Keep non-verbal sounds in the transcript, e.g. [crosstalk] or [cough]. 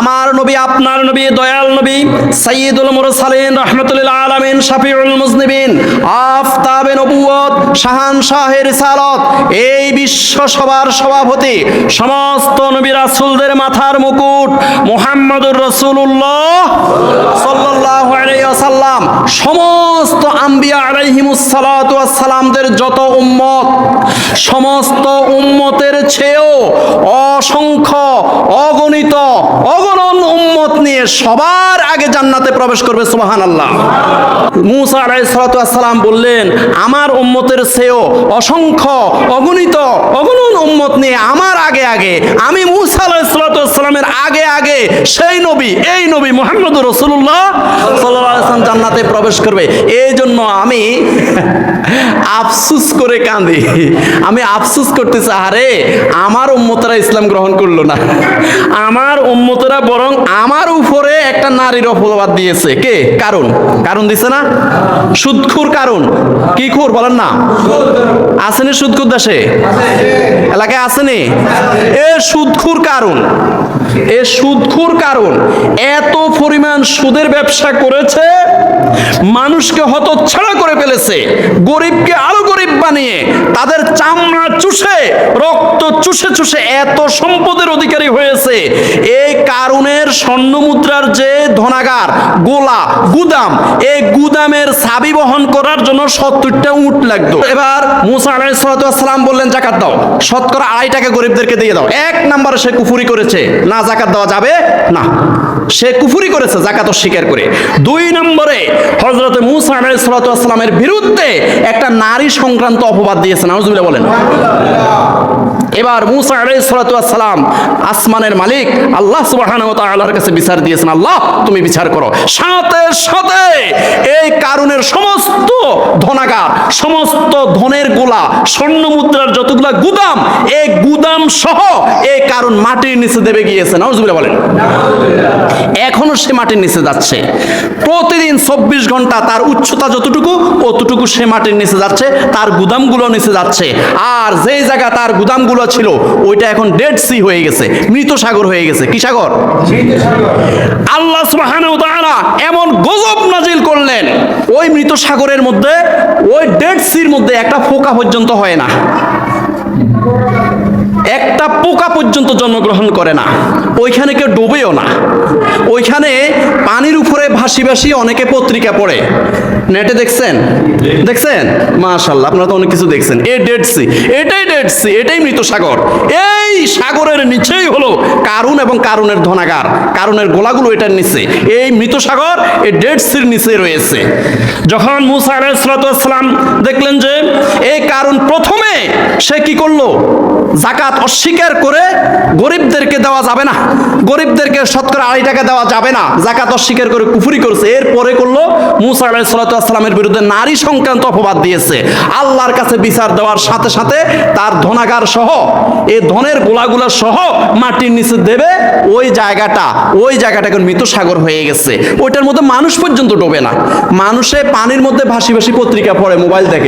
আমার নবী, আপনার নবী, দয়াল নবী, সাইয়্যিদুল মুরসালিন রাহমাতুল্লিল আলামিন, শাফিউল মুজনিবিন, আফতাবে নবুয়ত শাহান শাহের রিসালত, এই বিশ্ব সবার সভাপতি, সমস্ত নবী রাসূলদের মাথার মুকুট, মুহাম্মদুর রাসূলুল্লাহ সাল্লাল্লাহু আলাইহি ওয়াসাল্লাম, সমস্ত আম্বিয়া আলাইহিমুস সালাতু ওয়াস সালামদের যত উম্মত, সমস্ত উম্মতের চেয়েও অসংখ্য, অগণিত অগণন উম্মত নিয়ে সবার আগে জান্নাতে প্রবেশ করবে সুবাহান আল্লাহ মুসা আলাইসালাম বললেন, আমার উম্মতের চেয়েও অসংখ্য, অগণিত, অগণন উম্মত নিয়ে আমার আগে আগে আমি মুসা আলাইসালামের আগে আগে সেই নবী, এই নবী মোহাম্মদ রসুল্লাহ সাল্লাম জান্নাতে প্রবেশ করবে। এই জন্য আমি [laughs] আফসুস করে কাঁদি। আমি আফসুস করতেছি, আরে আমার উম্মতরা ইসলাম গ্রহণ করল না। আমার উম্মতরা বরং আমার একটা নারীর অপবাদ দিয়েছে। কে? কারণ। কারণ দিছে না? সুদখুর কারণ। কি খুর বলেন না? আসেনি সুদখুর দেশে? এলাকায় আসেনি এ সুদখুর কারণ। এ সুদখুর কারণ। এত পরিমাণ সুদের ব্যবসা করেছে, মানুষকে হতচ্ছাড়া করে ফেলেছে, গরিবকে আরও গরিব বানিয়ে, তাদের চামড়া চুষে, রক্ত চুষে চুষে এত সম্পদের অধিকারী হয়েছে। এই কারণের স্বর্ণ মুদ্রার যে ধনাগার, গোলা, গুদাম এই গুদামের সাবি বহন করার জন্য সত্তরটা উট লাগতো। এবার মুসা আলাইসালাম বললেন, জাকাত দাও। শতকরা আড়াই টাকা গরিবদেরকে দিয়ে দাও। এক নম্বরে সে কুফুরি করেছে। না, জাকাত দেওয়া যাবে না। সে কুফুরি করেছে, জাকাত অস্বীকার করে। দুই নম্বরে হজরত মুসা আলাইসালামের বিরুদ্ধে একটা নারী সংক্রান্ত অপবাদ দিয়েছেন। নাউজুবিল্লাহ বলেন। এবার মুসা আলাইসালাম আসমানের মালিক, আল্লাহ সুবাহর কাছে বিচার দিয়েছেন, আল্লাহ তুমি বিচার করো। সাথে সাথে এই কারণের সমস্ত ধনাগার, সমস্ত ধনের গোলা, স্বর্ণ মুদ্রার যতগুলা গুদাম, এই গুদাম সহ এই কারণ মাটির নিচে দেবে গিয়েছে। নাউজুবিল্লাহ বলেন। এখনও সে মাটির নিচে যাচ্ছে। প্রতিদিন চব্বিশ ঘণ্টা তার উচ্চতা যতটুকু অতটুকু সে মাটির নিচে যাচ্ছে তার গুদামগুলো নিচে যাচ্ছে। আর যেই জায়গা তার গুদামগুলো ছিল ওইটা এখন ডেড সি হয়ে গেছে মৃত সাগর হয়ে গেছে। কি সাগর? আল্লাহ তাআলা এমন গজব নাজিল করলেন ওই মৃত সাগরের মধ্যে ওই ডেড সির মধ্যে একটা ফোকা পর্যন্ত হয় না। একটা পোকা পর্যন্ত জন্মগ্রহণ করে না। ওইখানে কেউ ডুবেও না। ওইখানে পানির উপরে ভাসি ভাসি অনেকে পত্রিকা পড়ে। নেটে দেখছেন? দেখছেন? মাশাল্লাহ, আপনারা তো অনেক কিছু দেখছেন। এ ডেড সি এটাই ডেড সি এটাই মৃত সাগর। এই সাগরের নিচেই হলো কারুন এবং কারুনের ধনাগার। কারুনের গোলাগুলো এটার নিচে। এই মৃত সাগর এই ডেড সির নিচে রয়েছে। যখন মুসা আলাইসালাম দেখলেন যে এই কারণ প্রথমে সে কি করল? জাকাত অস্বীকার করে গরিবদেরকে দেওয়া যাবে না। গরিবদেরকে শতকরা আড়াই টাকা দেওয়া যাবে না। জাকাত অস্বীকার করে কুফুরি করছে। এরপরে করল মুসা আলাইসালামের বিরুদ্ধে নারী সংক্রান্ত অপবাদ দিয়েছে। আল্লাহর কাছে বিচার দেওয়ার সাথে সাথে তার ধনাগার সহ এই ধনের গোলাগুলা সহ মাটির নিচে দেবে, ওই জায়গাটা ওই জায়গাটা এখন মৃত সাগর হয়ে গেছে। ওইটার মধ্যে মানুষ পর্যন্ত ডোবে না। মানুষে পানির মধ্যে ভাসি ভাসি পত্রিকা পড়ে, মোবাইল দেখে।